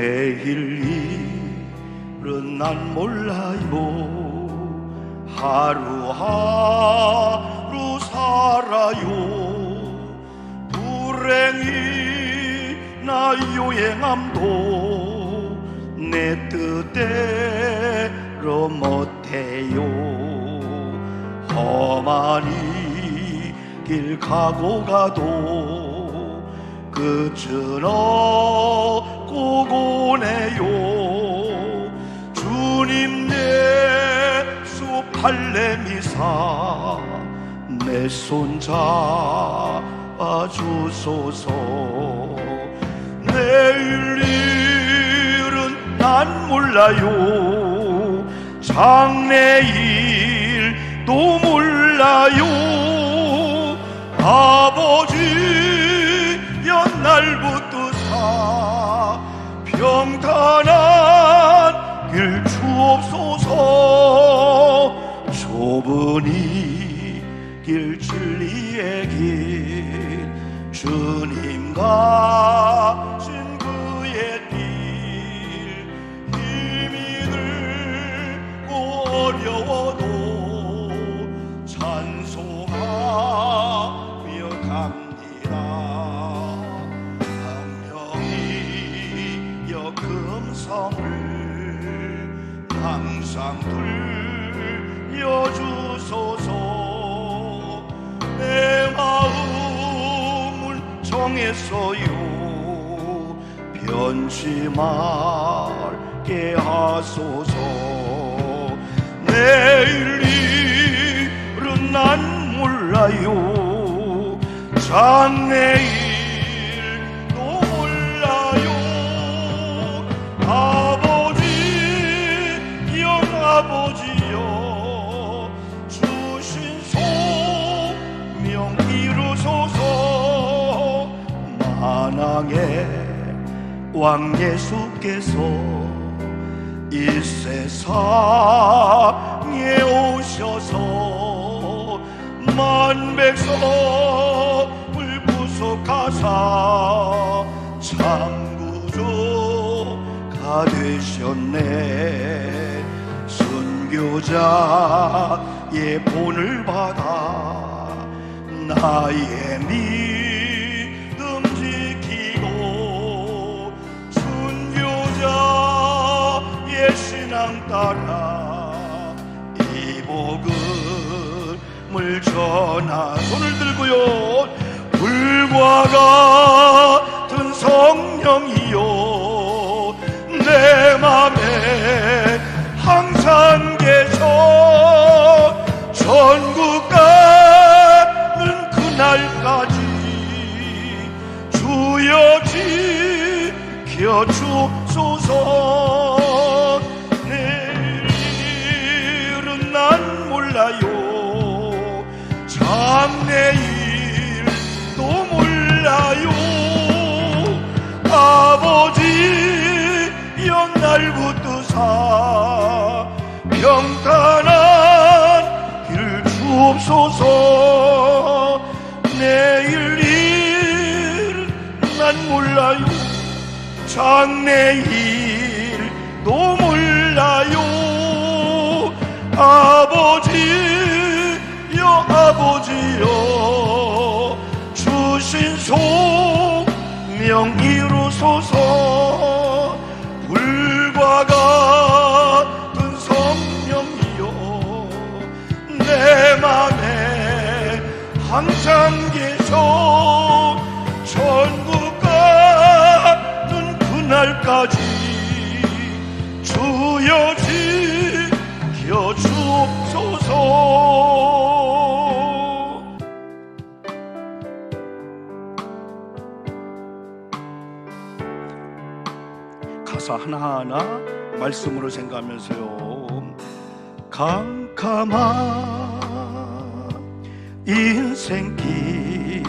내일 일은 난 몰라요 하루하루 살아요. 불행이 나 요행함도 내 뜻대로 못해요. 험하니 길 가고 가도 끝은 없 고 고네요. 주님 예수 팔레미사 내 손 잡아주소서. 내일 일은 난 몰라요. 장래일도 몰라요. 아버지 평탄한 길 주옵소서. 좁은 이길 진리의 길 주님 가신 그의 길 힘이 들고 어려워도 찬송하며 갑니다 금성을 항상 들려주소서. 내 마음을 정했어요. 변치 말게 하소서. 내일 일은 난 몰라요. 장래 만왕의 왕 예수께서 이 세상에 오셔서 만백성을 구속하사 참구조가 되셨네. 순교자의 본을 받아 나의 믿 신앙 따라 이 복음을 전하 손을 들고요. 불과 같은 성령이요. 내 맘에 아버지여 아버지여 주신 소명 이루소서 하나하나 말씀으로 생각하면서요. 캄캄한 인생길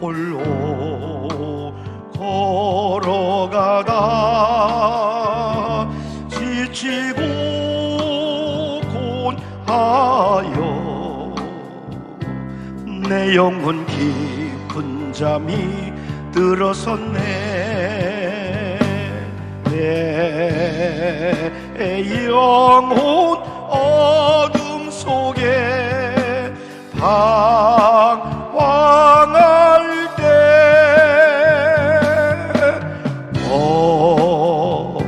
홀로 걸어가다 지치고 곤하여 내 영혼 깊은 잠이 들어섰네 영혼 어둠 속에 방황할 때 뭔가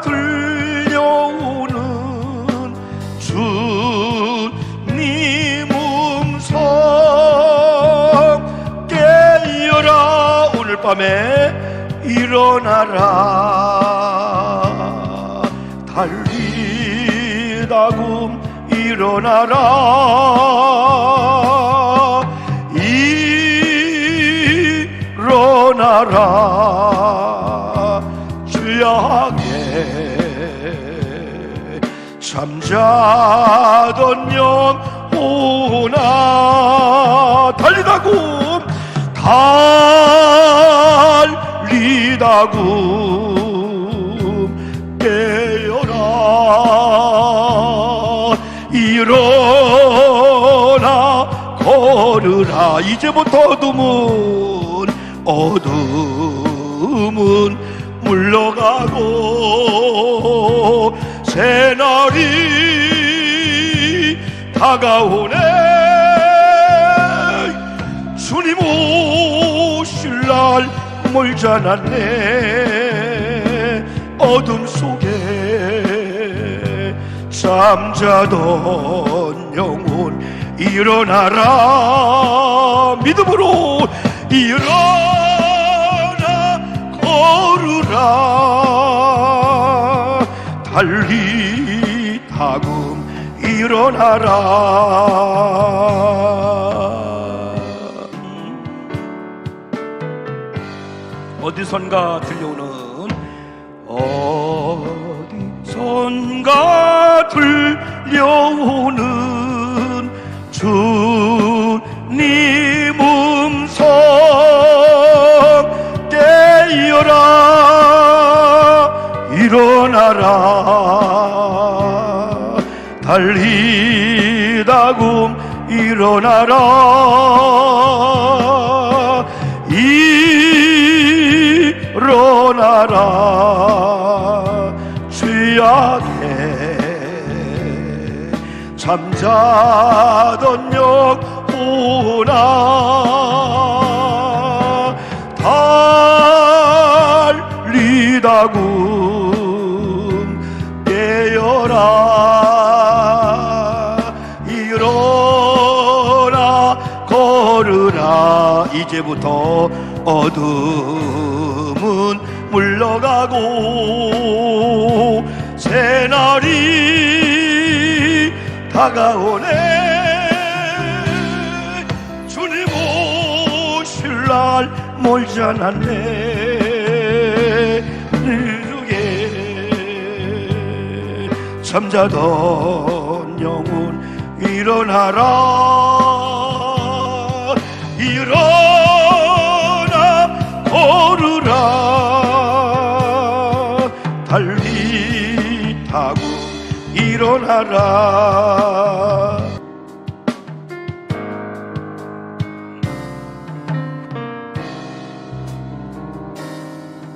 들려오는 주님 음성 깨어라. 오늘 밤에 일어나라 일어나라. 일어나라. 주야게 잠자던 영혼아 달리다금 달리다금 깨 이제부터 어둠은 어둠은 물러가고 새날이 다가오네. 주님 오실 날 멀지 않았네. 어둠 속에 잠자던 영혼 일어나라. 믿음으로 일어나 걸으라. 달리 다금 일어나라. 어디선가 들려오는 어디선가 들려 달리다금 일어나라. 일어나라. 주야게 잠자던 영혼아 이제부터 어둠은 물러가고 새날이 다가오네. 주님 오실 날 멀지 않았네. 이르게 잠자던 영혼 일어나라. 일어나 걸으라. 달리다고 일어나라.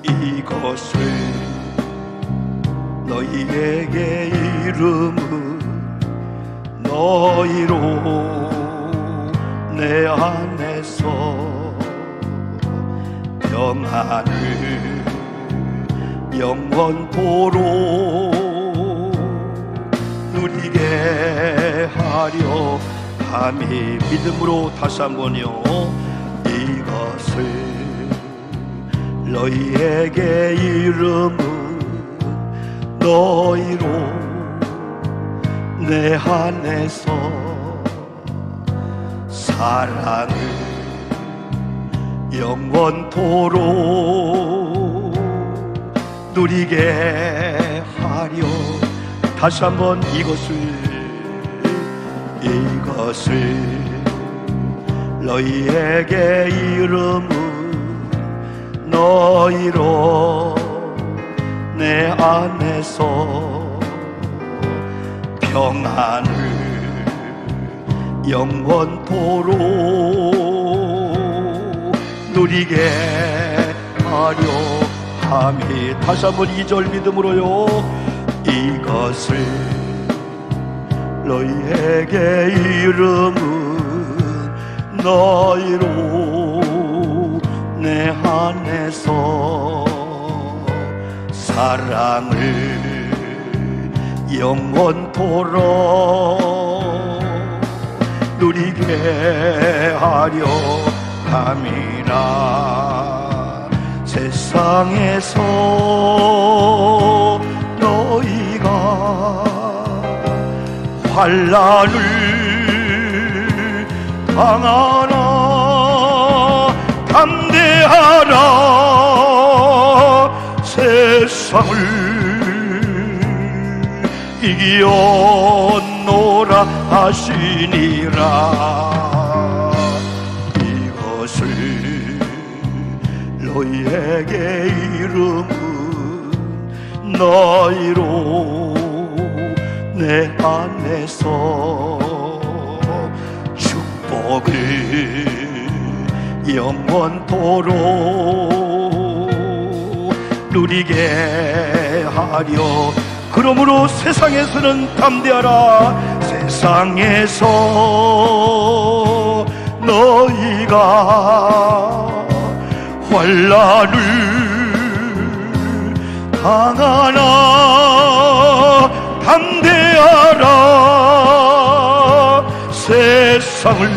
이것을 너희에게 이름은 너희로 내 안에서 평안을 영원토록 누리게 하려 함이 믿음으로 다시 한번요. 이것을 너희에게 이름은 너희로 내 안에서 사랑을 영원토록 누리게 하려 다시 한번 이것을 이것을 너희에게 이름은 너희로 내 안에서 평안을 영원토록 누리게 하려 감히 다시 한번 이 절 믿음으로요. 이것을 너희에게 이름은 너희로 내 안에서 사랑을 영원토록 누리게 하려 함이 라 세상에서 너희가 환란을 당하나 담대하라. 세상을 이기었노라 하시니라 너희에게 이름은 너희로 내 안에서 축복을 영원토록 누리게 하려. 그러므로 세상에서는 담대하라. 세상에서 너희가 환란을 당하나 담대하라. 세상을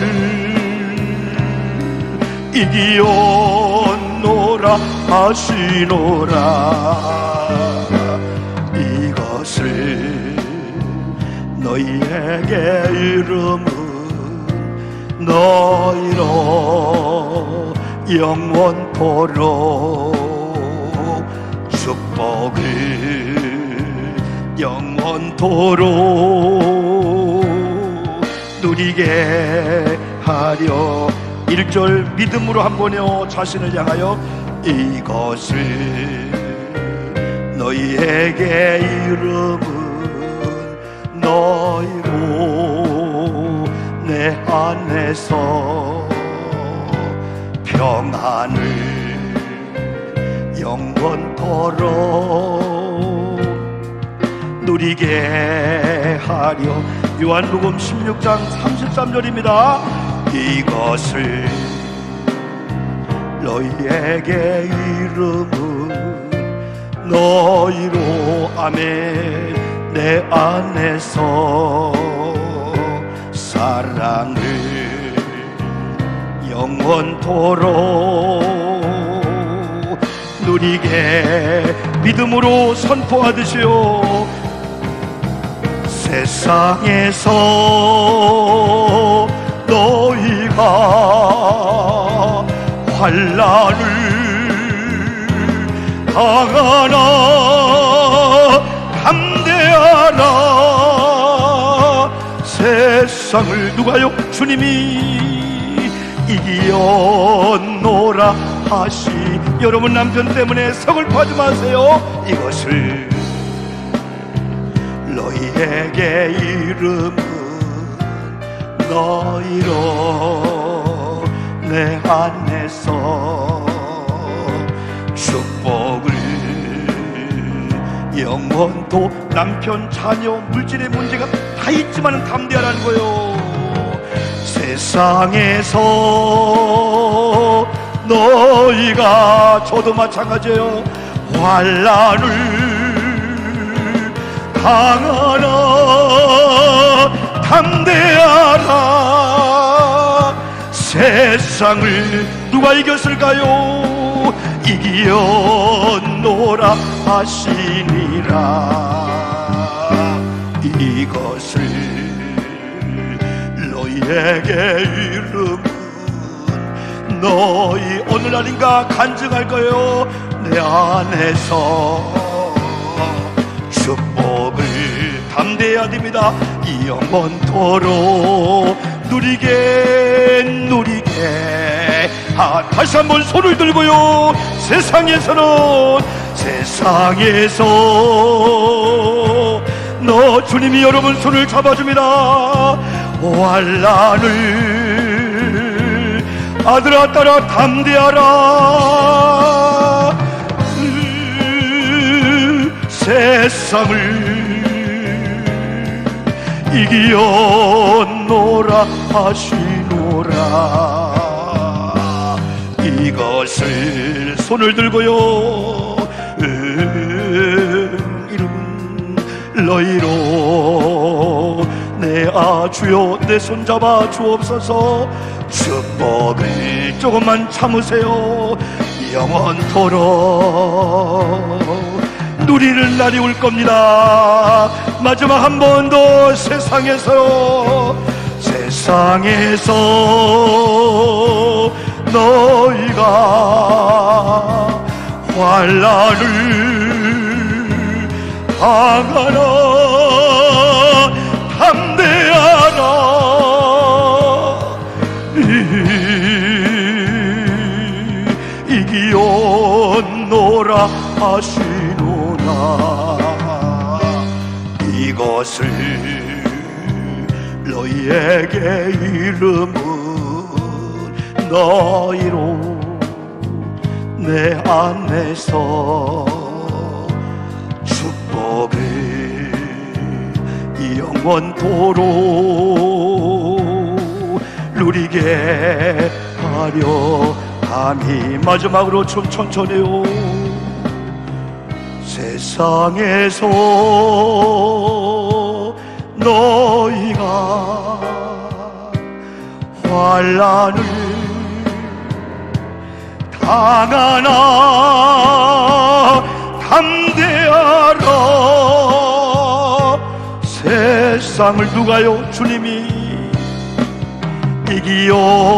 이기었노라 하시노라. 이것을 너희에게 이름은 너희로 영원토록 축복을 영원토록 누리게 하려 일절 믿음으로 한번요 자신을 향하여 이것을 너희에게 이름은 너희로 내 안에서 평안을 영원토록 누리게 하려. 요한복음 16장 33절입니다. 이것을 너희에게 이름은 너희로 아멘 내 안에서 사랑을 영원토록 누리게 믿음으로 선포하듯이요. 세상에서 너희가 환란을 당하나 담대하라 세상을 누가요? 주님이 이기었노라 하시. 여러분 남편 때문에 서글퍼하지 마세요. 이것을 너희에게 이름은 너희로 내 안에서 축복을 영원토 남편 자녀 물질의 문제가 다 있지만 담대하라는 거요 세상에서 너희가 저도 마찬가지예요. 환란을 강하나 담대하라. 세상을 누가 이겼을까요? 이기었노라 하시니라. 이것을 너희에게 이름은 너희 오늘날인가 간증할 거예요. 내 안에서 축복을 담대해야 됩니다. 이 영원토록 누리게 누리게. 아 다시 한번 손을 들고요. 세상에서는 세상에서 너 주님이 여러분 손을 잡아줍니다 환란을 아들아 딸아 담대하라. 세상을 이기었노라 하시노라. 이것을 손을 들고요. 은 이름은 너희로 내 아주여 내 손잡아 주옵소서. 축복을 조금만 참으세요. 영원토록 누리는 날이 올 겁니다. 마지막 한 번 더 세상에서 세상에서 너희가 환란을 당하라 하시노라 이것을 너희에게 이름은 너희로 내 안에서 축복을 영원토록 누리게 하려 함이 마지막으로 좀 천천히요 세상에서 너희가 환란을 당하나 담대하라. 세상을 누가요? 주님이 이기었노라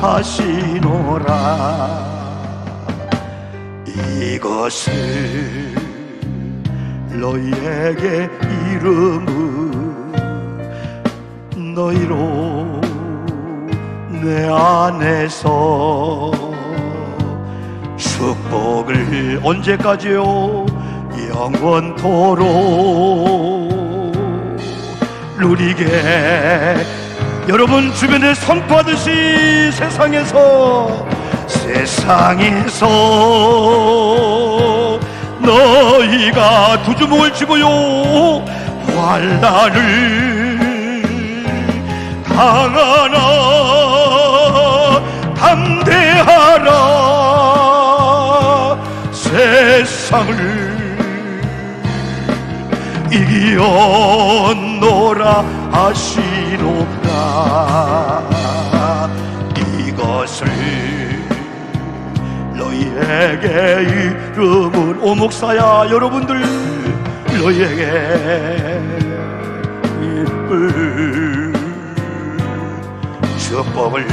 하시노라 이것을 너희에게 이름은 너희로 내 안에서 축복을 언제까지요? 영원토록 누리게. 여러분 주변에 선포하듯이 세상에서 세상에서 너희가 두 주먹을 쥐고요. 환란을 당하나 담대하라. 세상을 이기었노라 하시노라 너희에게 이름은 오 목사야 여러분들. 너희에게 이름 축복을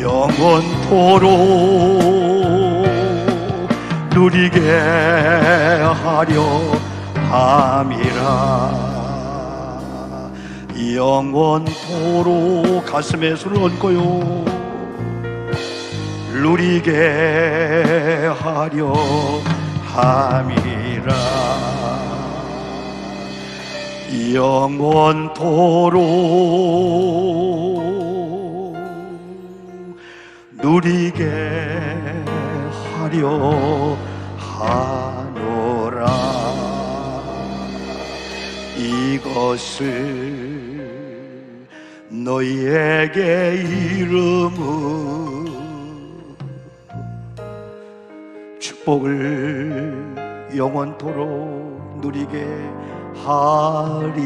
영원토록 누리게 하려 함이라. 영원토록 가슴에 손을 얹고요 누리게 하려 함이라. 영원토록 누리게 하려 하노라. 이것을 너희에게 이름은 축복을 영원토록 누리게 하리라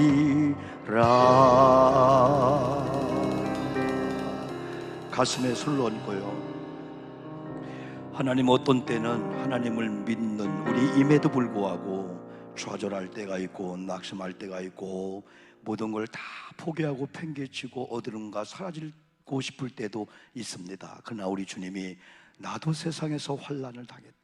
가슴에 손을 얹고요 하나님 어떤 때는 하나님을 믿는 우리 임에도 불구하고 좌절할 때가 있고 낙심할 때가 있고 모든 걸 다 포기하고 팽개치고 어디론가 사라지고 싶을 때도 있습니다. 그러나 우리 주님이 나도 세상에서 환란을 당했다.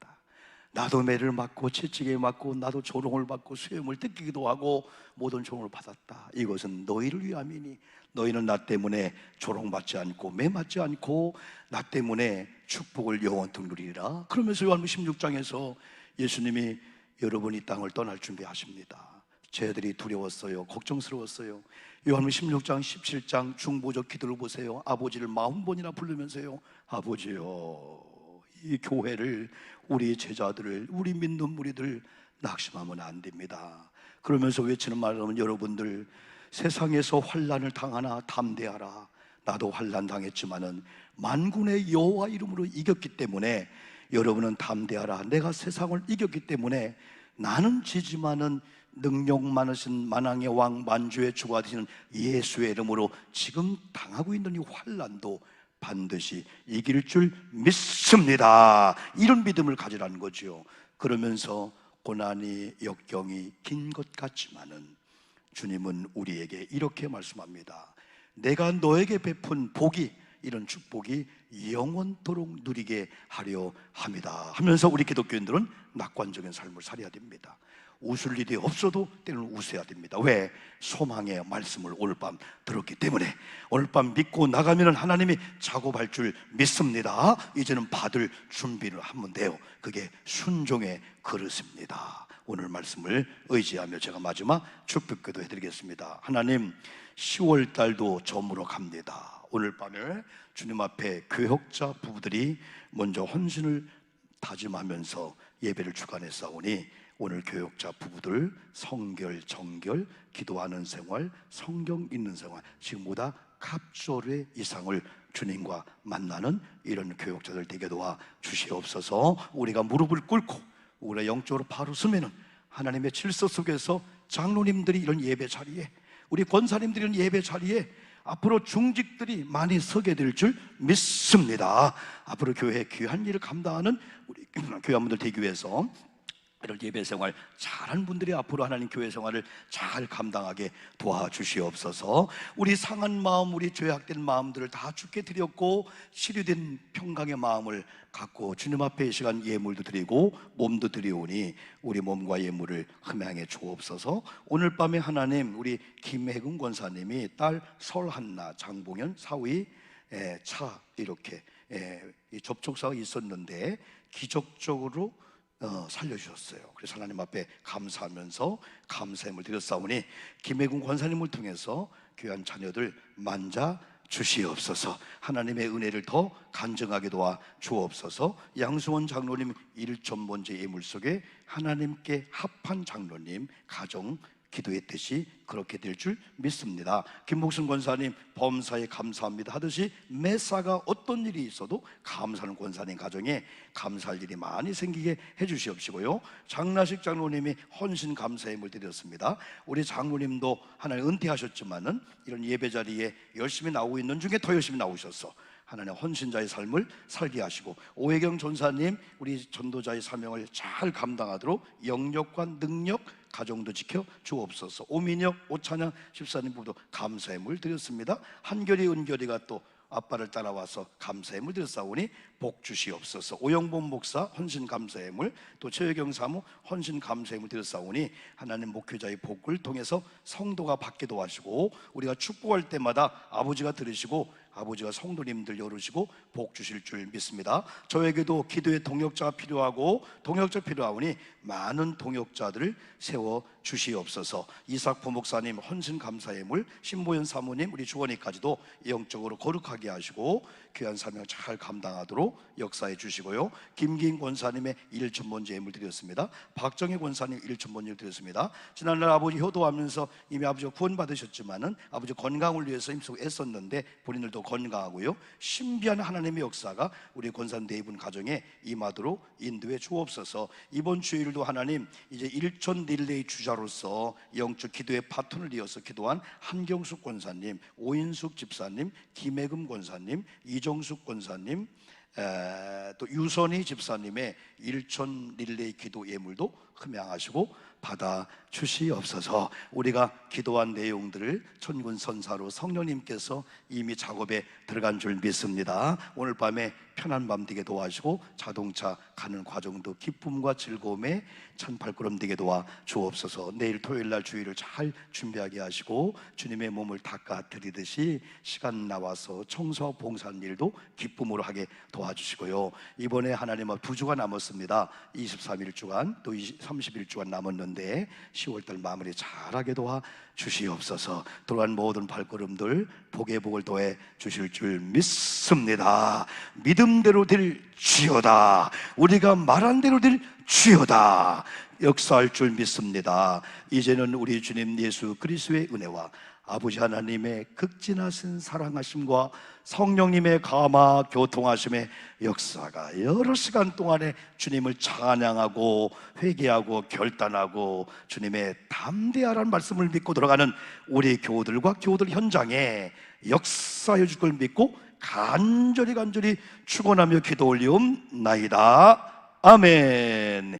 나도 매를 맞고 채찍에 맞고 나도 조롱을 받고 수염을 뜯기기도 하고 모든 조롱을 받았다. 이것은 너희를 위함이니 너희는 나 때문에 조롱받지 않고 매 맞지 않고 나 때문에 축복을 영원토록 누리리라. 그러면서 요한복음 16장에서 예수님이 여러분이 땅을 떠날 준비하십니다. 저희들이 두려웠어요. 걱정스러웠어요. 요한복음 16장 17장 중보적 기도를 보세요. 아버지를 마흔 번이나 부르면서요. 아버지요. 이 교회를 우리 제자들을 우리 믿는 무리들 낙심하면 안 됩니다. 그러면서 외치는 말은 여러분들 세상에서 환란을 당하나 담대하라. 나도 환란 당했지만은 만군의 여호와 이름으로 이겼기 때문에 여러분은 담대하라. 내가 세상을 이겼기 때문에 나는 지지만은 능력 많으신 만왕의 왕 만주의 주가 되시는 예수의 이름으로 지금 당하고 있는 이 환란도 반드시 이길 줄 믿습니다. 이런 믿음을 가지라는 거죠. 그러면서 고난이 역경이 긴 것 같지만은 주님은 우리에게 이렇게 말씀합니다. 내가 너에게 베푼 복이 이런 축복이 영원토록 누리게 하려 합니다. 하면서 우리 기독교인들은 낙관적인 삶을 살아야 됩니다. 웃을 일이 없어도 때로는 웃어야 됩니다. 왜? 소망의 말씀을 오늘 밤 들었기 때문에 오늘 밤 믿고 나가면 하나님이 작업할 줄 믿습니다. 이제는 받을 준비를 하면 돼요. 그게 순종의 그릇입니다. 오늘 말씀을 의지하며 제가 마지막 축복기도 해드리겠습니다. 하나님 10월 달도 저물어 갑니다. 오늘 밤에 주님 앞에 교역자 부부들이 먼저 헌신을 다짐하면서 예배를 주관했사오니 오늘 교역자 부부들 성결 정결 기도하는 생활 성경 읽는 생활 지금 보다 갑절의 이상을 주님과 만나는 이런 교역자들 되게 도와 주시옵소서 우리가 무릎을 꿇고 우리가 영적으로 바로 서면은 하나님의 질서 속에서 장로님들이 이런 예배 자리에 우리 권사님들이 이런 예배 자리에 앞으로 중직들이 많이 서게 될 줄 믿습니다. 앞으로 교회 귀한 일을 감당하는 우리 교회원분들 되기 위해서 이런 예배 생활 잘한 분들이 앞으로 하나님 교회 생활을 잘 감당하게 도와주시옵소서. 우리 상한 마음, 우리 죄악된 마음들을 다 죽게 드렸고 치료된 평강의 마음을 갖고 주님 앞에 이 시간 예물도 드리고 몸도 드리오니 우리 몸과 예물을 흠양해 주옵소서. 오늘 밤에 하나님 우리 김혜근 권사님이 딸 설한나, 장봉현, 사위 에, 차 이렇게 접촉사가 있었는데 기적적으로 어, 살려주셨어요. 그래서 하나님 앞에 감사하면서 감사함을 드렸사오니 김혜군 권사님을 통해서 귀한 자녀들 만자 주시옵소서 하나님의 은혜를 더 간증하게 도와 주옵소서 양수원 장로님 일천 번째 예물 속에 하나님께 합한 장로님 가정 기도했듯이 그렇게 될 줄 믿습니다. 김복순 권사님 범사에 감사합니다 하듯이 매사가 어떤 일이 있어도 감사하는 권사님 가정에 감사할 일이 많이 생기게 해주시옵시고요. 장나식 장로님이 헌신 감사임을 드렸습니다. 우리 장로님도 하나님 은퇴하셨지만은 이런 예배 자리에 열심히 나오고 있는 중에 더 열심히 나오셔서 하나님 헌신자의 삶을 살게 하시고 오해경 전사님 우리 전도자의 사명을 잘 감당하도록 영역과 능력 가정도 지켜 주옵소서. 오민혁 오찬양 집사님 부도 감사의 물 드렸습니다. 한결이 은결이가 또 아빠를 따라와서 감사의 물 드렸사오니 복 주시옵소서. 오영범 목사 헌신 감사의 물 또 최혜경 사무 헌신 감사의 물 드렸사오니 하나님 목회자의 복을 통해서 성도가 받게 도와주시고 우리가 축복할 때마다 아버지가 들으시고 아버지가 성도님들 열으시고 복 주실 줄 믿습니다. 저에게도 기도의 동역자가 필요하고 동역자 필요하오니 많은 동역자들을 세워 주시옵소서. 이삭 부목사님 헌신 감사의 물, 신보현 사모님 우리 주원이까지도 영적으로 거룩하게 하시고 귀한 사명을 잘 감당하도록 역사해 주시고요. 김긴 권사님의 일천 번째 예물 드렸습니다. 박정희 권사님 일천 번째 드렸습니다. 지난날 아버지 효도하면서 이미 아버지가 구원 받으셨지만은 아버지 건강을 위해서 힘쓰고 애썼는데 본인들도 건강하고요. 신비한 하나님의 역사가 우리 권산 네분 가정에 임하도록 인도해 주옵소서. 이번 주일도 하나님 이제 일천 릴레이 주자로서 영적 기도의 파톤을 이어서 기도한 한경숙 권사님, 오인숙 집사님, 김혜금 권사님, 이정 숙 권사님, 에, 또 유선희 집사님의 일천 릴레이 기도 예물도 흠양하시고 받아 주시옵소서. 우리가 기도한 내용들을 천군 선사로 성령님께서 이미 작업에 들어간 줄 믿습니다. 오늘 밤에 편한 밤 되게 도와주시고 자동차 가는 과정도 기쁨과 즐거움에 천 발걸음 되게 도와 주옵소서. 내일 토요일 날 주일을 잘 준비하게 하시고 주님의 몸을 닦아 드리듯이 시간 나와서 청소 봉사하는 일도 기쁨으로 하게 도와주시고요. 이번에 하나님 앞 두 주가 남았습니다. 23일 주간 또 30일 주간 남았는데 10월달 마무리 잘하게 도와 주시옵소서. 돌아간 모든 발걸음들 복의 복을 더해 주실 줄 믿습니다. 믿음 이름대로 될 주여다. 우리가 말한 대로 될 주여다. 역사할 줄 믿습니다. 이제는 우리 주님 예수 그리스도의 은혜와 아버지 하나님의 극진하신 사랑하심과 성령님의 감화 교통하심의 역사가 여러 시간 동안에 주님을 찬양하고 회개하고 결단하고 주님의 담대하라는 말씀을 믿고 들어가는 우리 교우들과 교우들 현장에 역사해 줄 걸 믿고 간절히 간절히 축원하며 기도 올리옵나이다. 아멘.